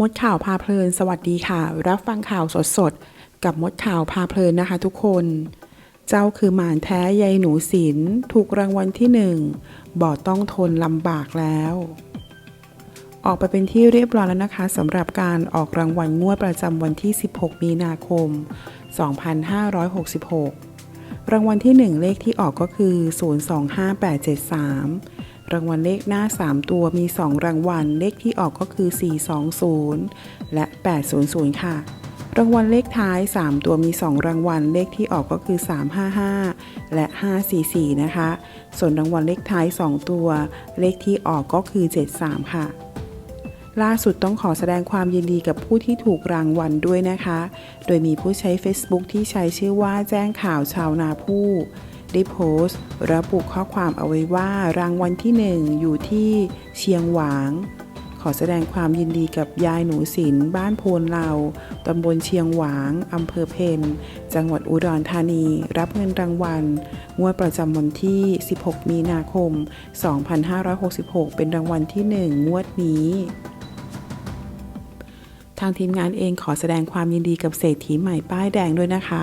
มดข่าวพาเพลิน สวัสดีค่ะ รับฟังข่าวสดๆกับมดข่าวพาเพลินนะคะทุกคน เจ้าคือหมานแท้ยายหนูศิลถูกรางวัลที่หนึ่งบ่ต้องทนลำบากแล้ว ออกไปเป็นที่เรียบร้อยแล้วนะคะสำหรับการออกรางวัลงวดประจำวันที่ 16 มีนาคม 2566 รางวัลที่ 1 เลขที่ออกก็คือ 025873 รางวัลเลขหน้า 3 ตัวมี 2 รางวัลเลขที่ออกก็คือ 420 และ 800 ค่ะ รางวัลเลขท้าย 3 ตัวมี 2 รางวัลเลขที่ออกก็คือ 355 และ 544 นะคะ ส่วนรางวัลเลขท้าย 2 ตัว เลขที่ออกก็คือ 73 ค่ะล่าสุดต้องขอแสดงความยินดีกับผู้ที่ถูกรางวัลด้วยนะคะ โดยมีผู้ใช้ Facebook ที่ใช้ชื่อว่าแจ้งข่าวชาวนาผู้ ได้โพสต์ ระบุข้อความเอาไว้ว่ารางวัลที่ 1 อยู่ที่เชียงหวาง ขอแสดงความยินดีกับยายหนูศิลบ้านโพนเหลาตำบลเชียงหวางอำเภอเพนจังหวัดอุดรธานี รับเงินรางวัลงวดประจำวันที่ 16 มีนาคม 2566 เป็นรางวัลที่ 1 งวดนี้ทางทีมงานเองขอแสดงความยินดีกับเศรษฐีใหม่ป้ายแดงด้วยนะคะ